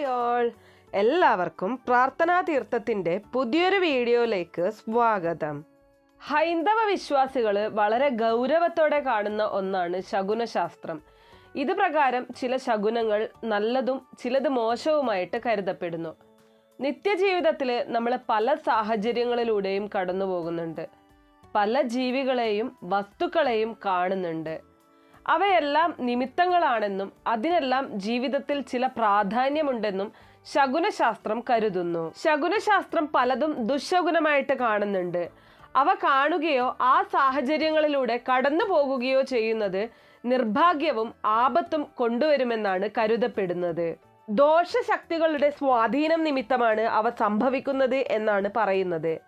Hi all. എല്ലാവർക്കും പ്രാർത്ഥനാ തീർത്ഥത്തിന്റെ പുതിയൊരു വീഡിയോയിലേക്ക് സ്വാഗതം. ഹൈന്ദവ വിശ്വാസികൾ വളരെ ഗൗരവത്തോടെ കാണുന്ന ഒന്നാണ് ശകുനശാസ്ത്രം. ഇത് പ്രകാരം ചില ശകുനങ്ങൾ നല്ലതും ചിലത് മോശവുമായിട്ട് കരുതപ്പെടുന്നു. നിത്യജീവിതത്തിൽ നമ്മൾ പല സാഹചര്യങ്ങളിലൂടെയും കടന്നു പോകുന്നുണ്ട് പല ജീവികളെയും വസ്തുക്കളെയും കാണുന്നുണ്ട്. അവയെല്ലാം നിമിത്തങ്ങളാണെന്നും അതിനെല്ലാം ജീവിതത്തിൽ ചില പ്രാധാന്യമുണ്ടെന്നും ശകുനശാസ്ത്രം കരുതുന്നു. ശകുനശാസ്ത്രം പലതും ദുശകുനമായിട്ട് കാണുന്നുണ്ട്. അവ കാണുകയോ ആ സാഹചര്യങ്ങളിലൂടെ കടന്നു പോകുകയോ ചെയ്യുന്നത് നിർഭാഗ്യവും ആപത്തും കൊണ്ടുവരുമെന്നാണ് കരുതപ്പെടുന്നത്. ദോഷശക്തികളുടെ സ്വാധീനം നിമിത്തമാണ് അവ സംഭവിക്കുന്നത് എന്നാണ് പറയുന്നത്.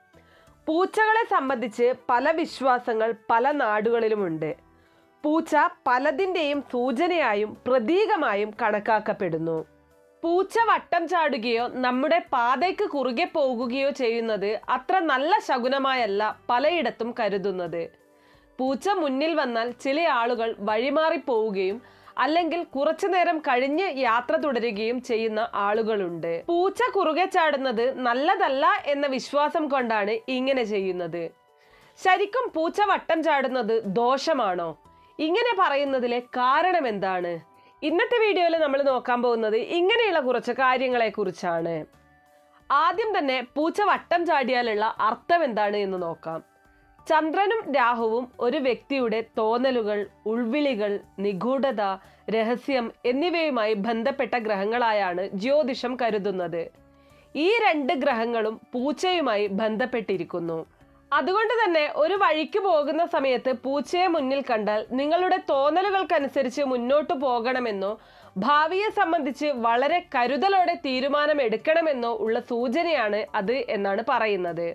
പൂച്ചകളെ സംബന്ധിച്ച് പല വിശ്വാസങ്ങൾ പല നാടുകളിലുമുണ്ട്. പൂച്ച പലതിന്റെയും സൂചനയായും പ്രതീകമായും കണക്കാക്കപ്പെടുന്നു. പൂച്ച വട്ടം ചാടുകയോ നമ്മുടെ പാതയ്ക്ക് കുറുകെ പോകുകയോ ചെയ്യുന്നത് അത്ര നല്ല ശകുനമായല്ല പലയിടത്തും കരുതുന്നത്. പൂച്ച മുന്നിൽ വന്നാൽ ചില ആളുകൾ വഴിമാറി പോവുകയും അല്ലെങ്കിൽ കുറച്ചു നേരം കഴിഞ്ഞ് യാത്ര തുടരുകയും ചെയ്യുന്ന ആളുകളുണ്ട്. പൂച്ച കുറുകെ ചാടുന്നത് നല്ലതല്ല എന്ന വിശ്വാസം കൊണ്ടാണ് ഇങ്ങനെ ചെയ്യുന്നത്. ശരിക്കും പൂച്ച വട്ടം ചാടുന്നത് ദോഷമാണോ? ഇങ്ങനെ പറയുന്നതിലെ കാരണം എന്താണ്? ഇന്നത്തെ വീഡിയോയിൽ നമ്മൾ നോക്കാൻ പോകുന്നത് ഇങ്ങനെയുള്ള കുറച്ച് കാര്യങ്ങളെക്കുറിച്ചാണ് ആദ്യം തന്നെ പൂച്ച വട്ടം ചാടിയാലുള്ള അർത്ഥം എന്താണ് എന്ന് നോക്കാം. ചന്ദ്രനും രാഹുവും ഒരു വ്യക്തിയുടെ തോന്നലുകൾ ഉൾവിളികൾ നിഗൂഢത രഹസ്യം എന്നിവയുമായി ബന്ധപ്പെട്ട ഗ്രഹങ്ങളായാണ് ജ്യോതിഷം കരുതുന്നത്. ഈ രണ്ട് ഗ്രഹങ്ങളും പൂച്ചയുമായി ബന്ധപ്പെട്ടിരിക്കുന്നു. അതുകൊണ്ട് തന്നെ ഒരു വഴിക്ക് പോകുന്ന സമയത്ത് പൂച്ചയെ മുന്നിൽ കണ്ടാൽ നിങ്ങളുടെ തോന്നലുകൾക്കനുസരിച്ച് മുന്നോട്ട് പോകണമെന്നോ ഭാവിയെ സംബന്ധിച്ച് വളരെ കരുതലോടെ തീരുമാനം എടുക്കണമെന്നോ ഉള്ള സൂചനയാണ് അത് എന്നാണ് പറയുന്നത്.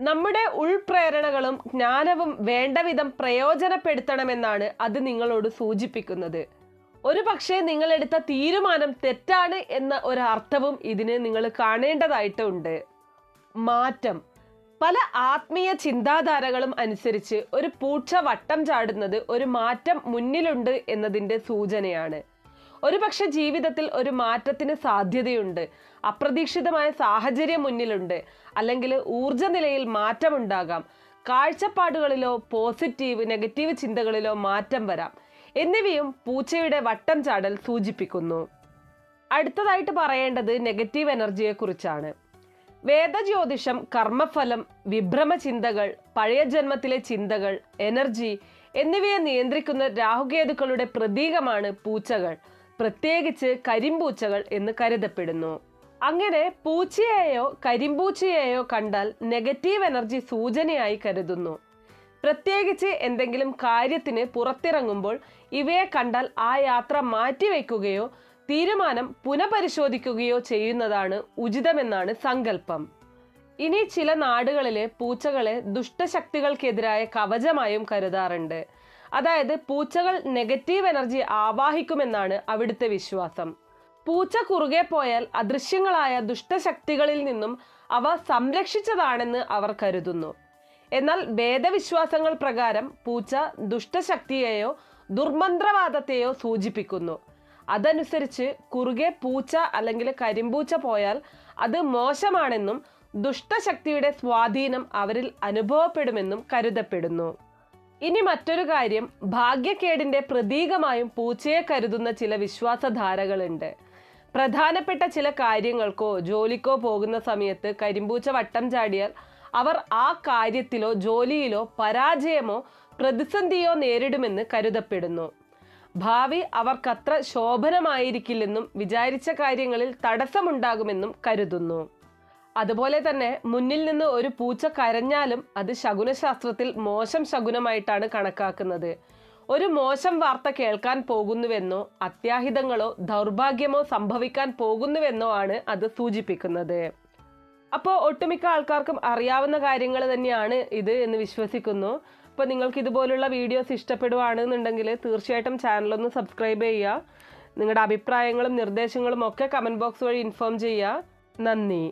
നമ്മുടെ ഉൾപ്രേരണകളും ജ്ഞാനവും വേണ്ടവിധം പ്രയോജനപ്പെടുത്തണമെന്നാണ് അത് നിങ്ങളോട് സൂചിപ്പിക്കുന്നത്. ഒരു പക്ഷേ നിങ്ങളെടുത്ത തീരുമാനം തെറ്റാണ് എന്ന ഒരർത്ഥവും ഇതിന് നിങ്ങൾ കാണേണ്ടതായിട്ടുണ്ട്. മാറ്റം. പല ആത്മീയ ചിന്താധാരകളും അനുസരിച്ച് ഒരു പൂച്ച വട്ടം ചാടുന്നത് ഒരു മാറ്റം മുന്നിലുണ്ട് എന്നതിന്റെ സൂചനയാണ്. ഒരുപക്ഷെ ജീവിതത്തിൽ ഒരു മാറ്റത്തിന് സാധ്യതയുണ്ട്. അപ്രതീക്ഷിതമായ സാഹചര്യം മുന്നിലുണ്ട്. അല്ലെങ്കിൽ ഊർജ നിലയിൽ മാറ്റമുണ്ടാകാം. കാഴ്ചപ്പാടുകളിലോ പോസിറ്റീവ് നെഗറ്റീവ് ചിന്തകളിലോ മാറ്റം വരാം. എന്നിവയും പൂച്ചയുടെ വട്ടം ചാടൽ സൂചിപ്പിക്കുന്നു. അടുത്തതായിട്ട് പറയേണ്ടത് നെഗറ്റീവ് എനർജിയെക്കുറിച്ചാണ്. വേദജ്യോതിഷം കർമ്മഫലം വിഭ്രമ ചിന്തകൾ പഴയ ജന്മത്തിലെ ചിന്തകൾ എനർജി എന്നിവയെ നിയന്ത്രിക്കുന്ന രാഹുകേതുക്കളുടെ പ്രതീകമാണ് പൂച്ചകൾ. പ്രത്യേകിച്ച് കരിമ്പൂച്ചകൾ എന്ന് കരുതപ്പെടുന്നു. അങ്ങനെ പൂച്ചയെയോ കരിമ്പൂച്ചയെയോ കണ്ടാൽ നെഗറ്റീവ് എനർജി സൂചനയായി കരുതുന്നു. പ്രത്യേകിച്ച് എന്തെങ്കിലും കാര്യത്തിന് പുറത്തിറങ്ങുമ്പോൾ ഇവയെ കണ്ടാൽ ആ യാത്ര മാറ്റിവെക്കുകയോ തീരുമാനം പുനഃപരിശോധിക്കുകയോ ചെയ്യുന്നതാണ് ഉചിതമെന്നാണ് സങ്കല്പം. ഇനി ചില നാടുകളിലെ പൂച്ചകളെ ദുഷ്ടശക്തികൾക്കെതിരായ കവചമായും കരുതാറുണ്ട്. അതായത് പൂച്ചകൾ നെഗറ്റീവ് എനർജി ആവാഹിക്കുമെന്നാണ് അവിടുത്തെ വിശ്വാസം. പൂച്ച കുറുകെ പോയാൽ അദൃശ്യങ്ങളായ ദുഷ്ടശക്തികളിൽ നിന്നും അവ സംരക്ഷിച്ചതാണെന്ന് അവർ കരുതുന്നു. എന്നാൽ വേദവിശ്വാസങ്ങൾ പ്രകാരം പൂച്ച ദുഷ്ടശക്തിയെയോ ദുർമന്ത്രവാദത്തെയോ സൂചിപ്പിക്കുന്നു. അതനുസരിച്ച് കുറുകെ പൂച്ച അല്ലെങ്കിൽ കരിമ്പൂച്ച പോയാൽ അത് മോശമാണെന്നും ദുഷ്ടശക്തിയുടെ സ്വാധീനം അവരിൽ അനുഭവപ്പെടുമെന്നും കരുതപ്പെടുന്നു. ഇനി മറ്റൊരു കാര്യം ഭാഗ്യക്കേടിന്റെ പ്രതീകമായും പൂച്ചയെ കരുതുന്ന ചില വിശ്വാസധാരകളുണ്ട്. പ്രധാനപ്പെട്ട ചില കാര്യങ്ങൾക്കോ ജോലിക്കോ പോകുന്ന സമയത്ത് കരിമ്പൂച്ച വട്ടം ചാടിയാൽ അവർ ആ കാര്യത്തിലോ ജോലിയിലോ പരാജയമോ പ്രതിസന്ധിയോ നേരിടുമെന്ന് കരുതപ്പെടുന്നു. ഭാവി അവർക്കത്ര ശോഭനമായിരിക്കില്ലെന്നും വിചാരിച്ച കാര്യങ്ങളിൽ തടസ്സമുണ്ടാകുമെന്നും കരുതുന്നു. അതുപോലെ തന്നെ മുന്നിൽ നിന്ന് ഒരു പൂച്ച കരഞ്ഞാലും അത് ശകുനശാസ്ത്രത്തിൽ മോശം ശകുനമായിട്ടാണ് കണക്കാക്കുന്നത്. ഒരു മോശം വാർത്ത കേൾക്കാൻ പോകുന്നുവെന്നോ അത്യാഹിതങ്ങളോ ദൗർഭാഗ്യമോ സംഭവിക്കാൻ പോകുന്നുവെന്നോ ആണ് അത് സൂചിപ്പിക്കുന്നത്. അപ്പോൾ ഒട്ടുമിക്ക ആൾക്കാർക്കും അറിയാവുന്ന കാര്യങ്ങൾ തന്നെയാണ് ഇത് എന്ന് വിശ്വസിക്കുന്നു. അപ്പോൾ നിങ്ങൾക്ക് ഇതുപോലുള്ള വീഡിയോസ് ഇഷ്ടപ്പെടുവാണെന്നുണ്ടെങ്കിൽ തീർച്ചയായിട്ടും ചാനലൊന്ന് സബ്സ്ക്രൈബ് ചെയ്യുക. നിങ്ങളുടെ അഭിപ്രായങ്ങളും നിർദ്ദേശങ്ങളും ഒക്കെ കമന്റ് ബോക്സ് വഴി ഇൻഫോം ചെയ്യുക. നന്ദി.